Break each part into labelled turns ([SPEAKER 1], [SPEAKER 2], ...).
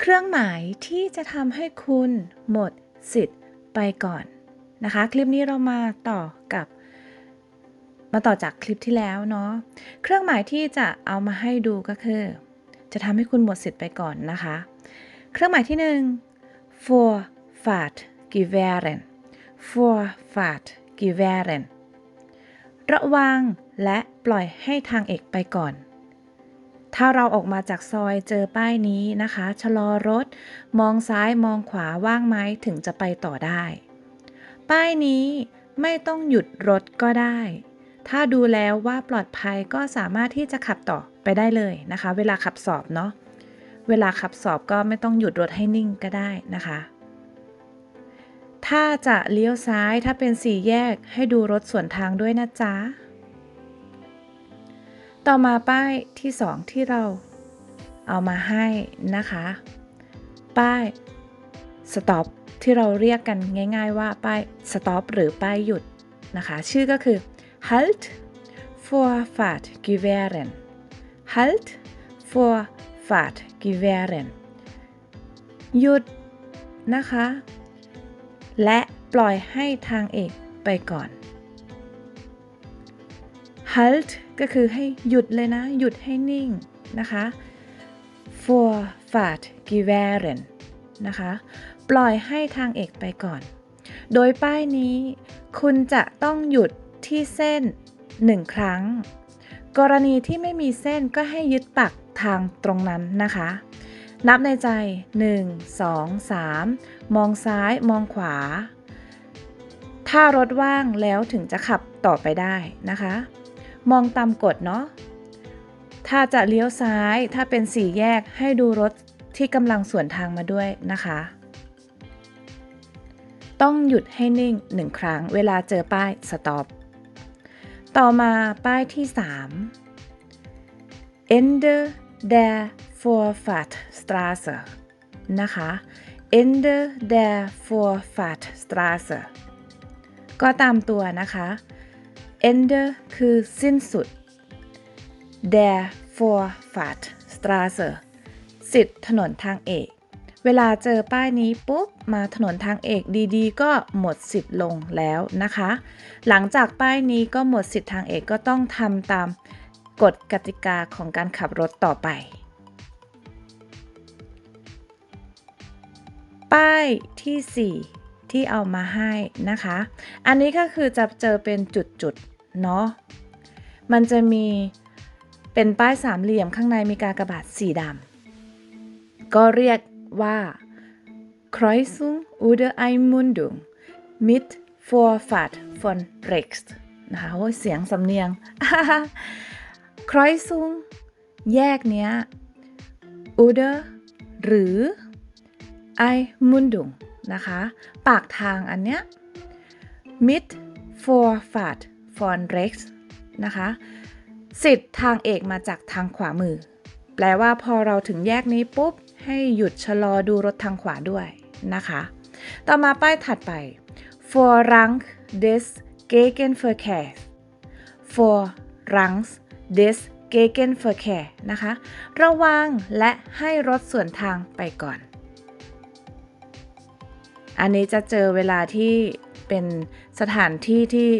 [SPEAKER 1] เครื่องหมายที่จะทำให้คุณหมดสิทธิ์ไปก่อนนะคะ คลิปนี้เรามาต่อกับ มาต่อจากคลิปที่แล้วเนาะเครื่องหมายที่จะเอามาให้ดูก็คือ จะทำให้คุณหมดสิทธิ์ไปก่อนนะคะ เครื่องหมายที่หนึ่ง for fat gewähren for fat gewähren ระวังและปล่อยให้ทางเอกไปก่อน ถ้าเราออกมาจากซอยเจอป้ายนี้นะคะ ชะลอรถ มองซ้ายมองขวาว่างไหมถึงจะไปต่อได้ ป้ายนี้ไม่ต้องหยุดรถก็ได้ ถ้าดูแล้วว่าปลอดภัยก็สามารถที่จะขับต่อไปได้เลยนะคะ เวลาขับสอบเนาะ เวลาขับสอบก็ไม่ต้องหยุดรถให้นิ่งก็ได้นะคะ ถ้าจะเลี้ยวซ้ายถ้าเป็นสี่แยกให้ดูรถสวนทางด้วยนะจ๊ะ ต่อมาป้ายที่สองที่เราเอามาให้นะคะ ป้าย stop ที่เราเรียกกันง่ายๆว่าป้าย stop หรือป้ายหยุดนะคะ ชื่อก็คือ halt for fahrt gewähren halt for fahrt gewähren หยุดนะคะ และปล่อยให้ทางเอกไปก่อน halt ก็คือให้หยุดเลยนะ หยุดให้นิ่งนะคะ for fahrt gewähren นะคะ ปล่อยให้ทางเอกไปก่อน โดยป้ายนี้ คุณจะต้องหยุดที่เส้น 1 ครั้ง กรณีที่ไม่มีเส้นก็ให้ยึดปักทางตรงนั้นนะคะ นับในใจ 1 2 3 มองซ้ายมองขวา ถ้ารถว่างแล้วถึงจะขับต่อไปได้นะคะ มองตามกฎเนาะ ถ้าจะเลี้ยวซ้าย ถ้าเป็นสี่แยกให้ดูรถที่กำลังสวนทางมาด้วยนะคะ ต้องหยุดให้นิ่งหนึ่งครั้ง เวลาเจอป้าย stop ต่อมาป้ายที่ 3 Ende der Vorfahrtstraße นะคะ Ende der Vorfahrtstraße ก็ตามตัวนะคะ Ende คือสิ้นสุด der Vorfahrtstraße สิทธิ์ถนนทางเอก เวลาเจอป้ายนี้ปุ๊บ มาถนนทางเอกดีๆ ก็หมดสิทธิ์ลงแล้วนะคะ หลังจากป้ายนี้ก็หมดสิทธิ์ทางเอกก็ต้องทำตามกฎกติกาของการขับรถต่อไป ป้ายที่ 4 ที่เอามาให้นะคะ อันนี้ก็คือจะเจอเป็นจุดๆ เนาะ มันจะมีเป็นป้ายสามเหลี่ยมข้างในมีกากบาทสีดำ ก็เรียกว่า Kreuzung oder Einmündung mit Vorfahrt von rechts นะคะโอ้เสียงสำเนียง Kreuzung แยกเนี้ย oder หรือ Einmündung นะคะ ปากทางอันเนี้ย mit Vorfahrt von rechts นะคะ สิทธิ์ทางเอกมาจากทางขวามือ แปลว่าพอเราถึงแยกนี้ปุ๊บ ให้หยุดชะลอดูรถทางขวาด้วยนะคะ ต่อมาป้ายถัดไป Vorrang des Gegenverkehrs Vorrang des Gegenverkehr นะคะ ระวังและให้รถส่วนทางไปก่อน อันนี้จะเจอเวลาที่เป็นสถานที่ที่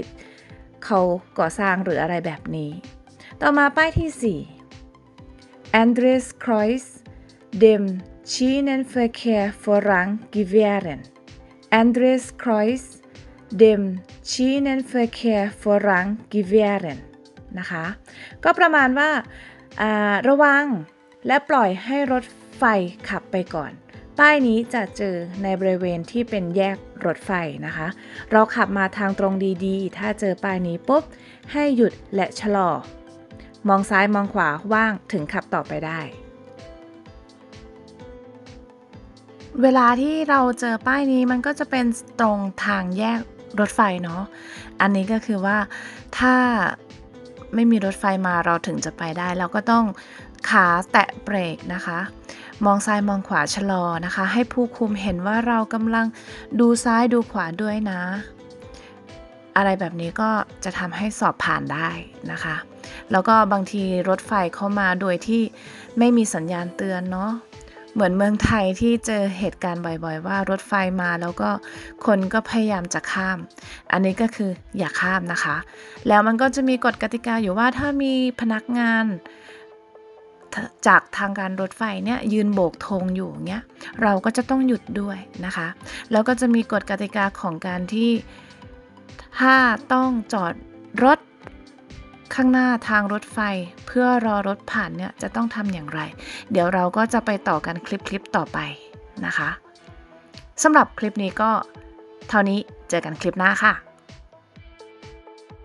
[SPEAKER 1] เขาก่อสร้างหรืออะไรแบบนี้ ต่อมาป้ายที่ 4 Andres Kreuz dem Schienenverkehr Vorrang gewähren Andres Kreuz dem Schienenverkehr Vorrang gewähren นะคะ ก็ประมาณว่าอ่าระวังและปล่อยให้รถไฟขับไปก่อน ป้ายนี้จะเจอในบริเวณที่เป็นแยกรถไฟนะคะ เราขับมาทางตรงดีๆ ถ้าเจอป้ายนี้ปุ๊บ ให้หยุดและชะลอ มองซ้ายมองขวาว่างถึงขับต่อไปได้ เวลาที่เราเจอป้ายนี้มันก็จะเป็นตรงทางแยกรถไฟเนาะ อันนี้ก็คือว่าถ้าไม่มีรถไฟมาเราถึงจะไปได้ เราก็ต้องขาแตะเบรกนะคะ มองซ้ายมองขวาชะลอนะคะ ให้ผู้คุมเห็นว่าเรากำลังดูซ้ายดูขวาด้วยนะ อะไรแบบนี้ก็จะทำให้สอบผ่านได้นะคะ แล้วก็บางทีรถไฟเข้ามาโดยที่ไม่มีสัญญาณเตือนเนาะเหมือนเมืองไทยที่เจอเหตุการณ์บ่อยๆ ว่ารถไฟมาแล้วก็คนก็พยายามจะข้าม อันนี้ก็คืออย่าข้ามนะคะ แล้วมันก็จะมีกฎกติกาอยู่ว่าถ้ามีพนักงาน จากทางการรถไฟเนี่ยยืนโบกธงอยู่เงี้ยเราก็จะต้องหยุดด้วยนะคะ แล้วก็จะมีกฎกติกาของการที่ถ้าต้องจอดรถข้างหน้าทางรถไฟเพื่อรอรถผ่านเนี่ยจะต้องทำอย่างไร เดี๋ยวเราก็จะไปต่อกันคลิปๆต่อไปนะคะสำหรับคลิปนี้ก็เท่านี้เจอกันคลิปหน้าค่ะ